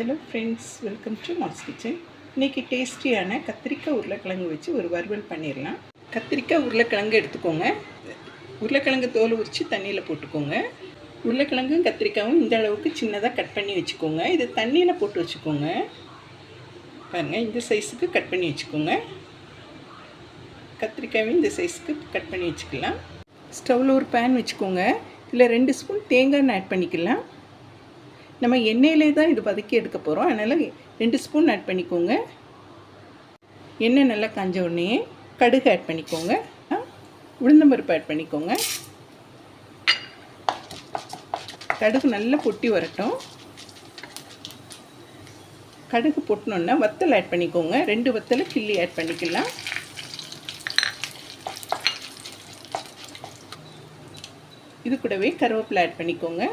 Hello friends welcome to Mass kitchen இன்றைக்கி டேஸ்டியான கத்திரிக்காய் உருளைக்கிழங்கு வச்சு ஒரு வறுவல் பண்ணிடலாம். கத்திரிக்காய் உருளைக்கிழங்கு எடுத்துக்கோங்க. உருளைக்கிழங்கு தோல் உரித்து தண்ணியில் போட்டுக்கோங்க. உருளைக்கிழங்கும் கத்திரிக்காயும் இந்த அளவுக்கு சின்னதாக கட் பண்ணி வச்சுக்கோங்க. இது தண்ணியில் போட்டு வச்சுக்கோங்க. பாருங்கள் இந்த சைஸுக்கு கட் பண்ணி வச்சுக்கோங்க. கத்திரிக்காயும் இந்த சைஸுக்கு கட் பண்ணி வச்சுக்கலாம். ஸ்டவ்வில் ஒரு பேன் வச்சுக்கோங்க. இல்லை ரெண்டு ஸ்பூன் தேங்காய் ஆட் பண்ணிக்கலாம். நம்ம எண்ணெயிலே தான் இது வதக்கி எடுக்க போகிறோம் அதனால் ரெண்டு ஸ்பூன் ஆட் பண்ணிக்கோங்க. எண்ணெய் நல்லா கஞ்ச உடனே கடுகு ஆட் பண்ணிக்கோங்க. உளுந்தம்பருப்பு ஆட் பண்ணிக்கோங்க. கடுகு நல்லா பொட்டி வரட்டும். கடுகு பொட்டினோன்னா வத்தல் ஆட் பண்ணிக்கோங்க. ரெண்டு வத்தலை கிள்ளி ஆட் பண்ணிக்கலாம். இது கூடவே கருவேப்பிலை ஆட் பண்ணிக்கோங்க.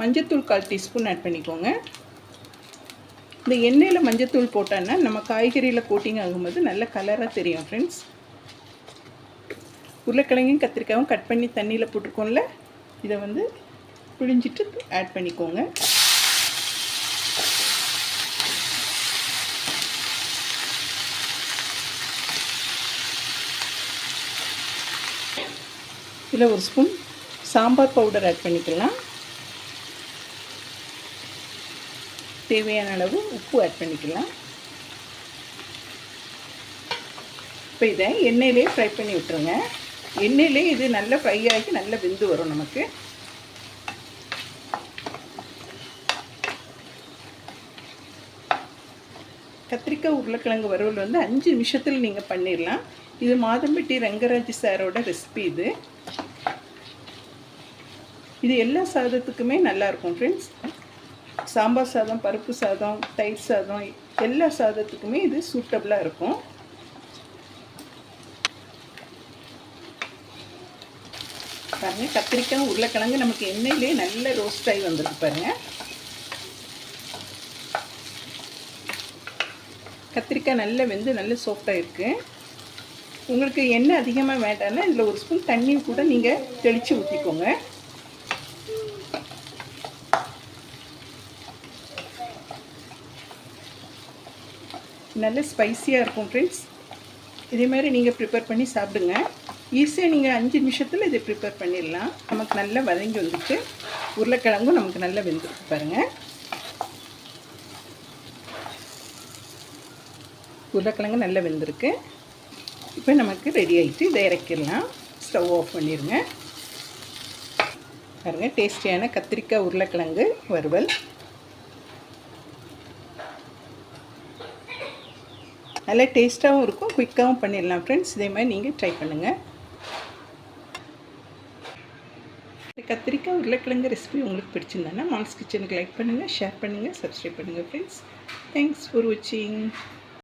மஞ்சத்தூள் கால் டீஸ்பூன் ஆட் பண்ணிக்கோங்க. இந்த எண்ணெயில் மஞ்சத்தூள் போட்டோன்னா நம்ம காய்கறியில் கோட்டிங் ஆகும்போது நல்ல கலராக தெரியும் ஃப்ரெண்ட்ஸ் உருளைக்கிழங்கும் கத்திரிக்காயும் கட் பண்ணி தண்ணியில் போட்டிருக்கோம்ல இதை வந்து பிழிஞ்சிட்டு ஆட் பண்ணிக்கோங்க. இதில் ஒரு ஸ்பூன் சாம்பார் பவுடர் ஆட் பண்ணிக்கலாம். தேவையான அளவு உப்பு ஆட் பண்ணிக்கலாம். இப்போ இதை எண்ணெயிலே ஃப்ரை பண்ணி விட்டுருங்க. எண்ணெயிலே இது நல்லா ஃப்ரை ஆகி நல்லா வெந்து வரும் நமக்கு. கத்திரிக்காய் உருளைக்கிழங்கு வறுவல் வந்து அஞ்சு நிமிஷத்தில் நீங்கள் பண்ணிடலாம் இது மாதம்பட்டி ரங்கராஜ் சாரோட ரெசிபி இது. இது எல்லா சாதத்துக்குமே நல்லாயிருக்கும் ஃப்ரெண்ட்ஸ் சாம்பார் சாதம் பருப்பு சாதம் தயிர் சாதம் எல்லா சாதத்துக்குமே இது சூட்டபிளாக இருக்கும். பாருங்கள் கத்திரிக்காய் உருளைக்கிழங்கு நமக்கு எண்ணெயிலே நல்ல ரோஸ்ட் ஆகி வந்துருக்கு பாருங்கள் கத்திரிக்காய் நல்லா வெந்து நல்ல சாஃப்டாக இருக்குது உங்களுக்கு எண்ணெய் அதிகமாக வேண்டாம்னா இதில் ஒரு ஸ்பூன் தண்ணியும் கூட நீங்கள் தெளித்து ஊற்றிக்கோங்க நல்ல ஸ்பைஸியாக இருக்கும் ஃப்ரெண்ட்ஸ் இதே மாதிரி நீங்கள் ப்ரிப்பேர் பண்ணி சாப்பிடுங்க. ஈஸியாக நீங்கள் அஞ்சு நிமிஷத்தில் இதை ப்ரிப்பேர் பண்ணிடலாம். நமக்கு நல்லா வதங்கி வந்துட்டு உருளைக்கிழங்கும் நமக்கு நல்லா வெந்துருக்கு பாருங்கள் உருளைக்கிழங்கு நல்லா வெந்திருக்கு. இப்போ நமக்கு ரெடி ஆகிட்டு இதை இறக்கிடலாம். ஸ்டவ் ஆஃப் பண்ணிடுங்க. பாருங்கள் டேஸ்டியான கத்திரிக்காய் உருளைக்கிழங்கு வறுவல். நல்லா டேஸ்ட்டாகவும் இருக்கும் குயிக்காகவும் பண்ணிடலாம் ஃப்ரெண்ட்ஸ் இதே மாதிரி நீங்கள் ட்ரை பண்ணுங்கள் கத்திரிக்காய் உருளைக்கிழங்கு ரெசிபி உங்களுக்கு பிடிச்சிருந்தாங்கன்னா மால்ஸ் கிச்சனுக்கு லைக் பண்ணுங்கள் ஷேர் பண்ணுங்கள் சப்ஸ்கிரைப் பண்ணுங்கள் ஃப்ரெண்ட்ஸ் தேங்க்ஸ் ஃபார் வாட்சிங்